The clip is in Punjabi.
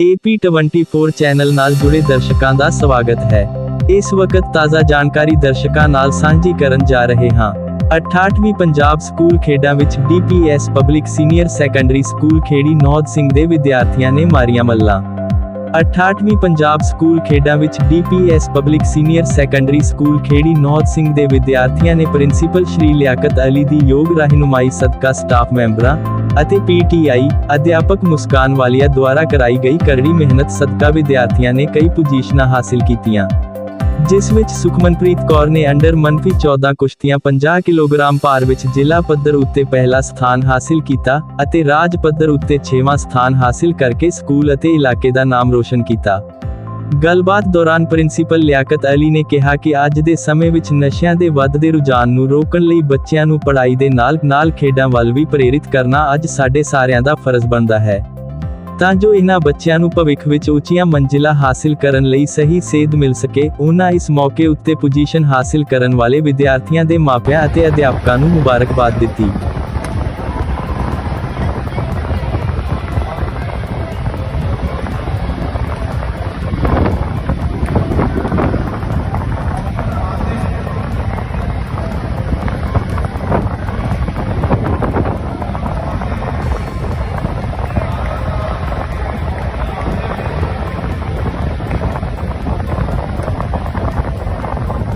AP24 ਚੈਨਲ ਨਾਲ ਜੁੜੇ ਦਰਸ਼ਕਾਂ ਦਾ ਸਵਾਗਤ ਹੈ। ਇਸ ਵਕਤ ਤਾਜ਼ਾ ਜਾਣਕਾਰੀ ਦਰਸ਼ਕਾਂ ਨਾਲ ਸਾਂਝੀ ਕਰਨ ਜਾ ਰਹੇ ਹਾਂ। 68ਵੀਂ ਪੰਜਾਬ ਸਕੂਲ ਖੇਡਾਂ ਵਿੱਚ DPS public senior secondary school Kheri Naud Singh ਦੇ ਵਿਦਿਆਰਥੀਆਂ ਨੇ ਮਾਰੀਆਂ ਮੱਲਾਂ। 68ਵੀਂ ਪੰਜਾਬ ਸਕੂਲ ਖੇਡਾਂ ਵਿੱਚ DPS public senior secondary school Kheri Nauj Singh ਦੇ ਵਿਦਿਆਰਥੀਆਂ ਨੇ ਪ੍ਰਿੰਸੀਪਲ ਸ਼੍ਰੀ ਲਿਆਕਤ ਅਲੀ ਦੀ ਯੋਗ ਰਹਿਨੁਮਾਈ ਸਦਕਾ ਸਟਾਫ ਮੈਂਬਰਾਂ ਅਤੇ PTI ਅਧਿਆਪਕ ਮੁਸਕਾਨ ਵਾਲੀਆ ਦੁਆਰਾ ਕਰਾਈ ਗਈ ਕਰੜੀ ਮਿਹਨਤ ਸਦਕਾ ਵਿਦਿਆਰਥੀਆਂ ਨੇ ਕਈ ਪੋਜੀਸ਼ਨਾਂ ਹਾਸਿਲ ਕੀਤੀਆਂ, ਜਿਸ ਵਿੱਚ ਸੁਖਮਨਪ੍ਰੀਤ ਕੌਰ ਨੇ ਅੰਡਰ ਮਨਫੀ 14 ਕੁਸ਼ਤੀਆਂ 50 ਕਿਲੋਗ੍ਰਾਮ ਭਾਰ ਵਿੱਚ ਜ਼ਿਲ੍ਹਾ ਪੱਧਰ ਉੱਤੇ ਪਹਿਲਾ ਸਥਾਨ ਹਾਸਿਲ ਕੀਤਾ ਅਤੇ ਰਾਜ ਪੱਧਰ ਉੱਤੇ 6ਵਾਂ ਸਥਾਨ ਹਾਸਿਲ ਕਰਕੇ ਸਕੂਲ ਅਤੇ ਇਲਾਕੇ ਦਾ ਨਾਮ ਰੋਸ਼ਨ ਕੀਤਾ। ਗੱਲਬਾਤ ਦੌਰਾਨ ਪ੍ਰਿੰਸੀਪਲ ਲਿਆਕਤ ਅਲੀ ਨੇ ਕਿਹਾ ਕਿ ਅੱਜ ਦੇ ਸਮੇਂ ਵਿੱਚ ਨਸ਼ਿਆਂ ਦੇ ਵੱਧਦੇ ਰੁਝਾਨ ਨੂੰ ਰੋਕਣ ਲਈ ਬੱਚਿਆਂ ਨੂੰ ਪੜ੍ਹਾਈ ਦੇ ਨਾਲ-ਨਾਲ ਖੇਡਾਂ ਵੱਲ ਵੀ ਪ੍ਰੇਰਿਤ ਕਰਨਾ ਅੱਜ ਸਾਡੇ ਸਾਰਿਆਂ ਦਾ ਫਰਜ਼ ਬਣਦਾ ਹੈ। ਤਾਂ ਜੋ ਇਹਨਾਂ ਬੱਚਿਆਂ ਨੂੰ ਭਵਿੱਖ ਵਿੱਚ ਉੱਚੀਆਂ ਮੰਜ਼ਿਲਾਂ ਹਾਸਿਲ ਕਰਨ ਲਈ ਸਹੀ ਸੇਧ ਮਿਲ ਸਕੇ ਉਹਨਾਂ ਇਸ ਮੌਕੇ ਉੱਤੇ ਪੋਜੀਸ਼ਨ ਹਾਸਿਲ ਕਰਨ ਵਾਲੇ ਵਿਦਿਆਰਥੀਆਂ ਦੇ ਮਾਪਿਆਂ ਅਤੇ ਅਧਿਆਪਕਾਂ ਨੂੰ ਮੁਬਾਰਕਬਾਦ ਦਿੱਤੀ।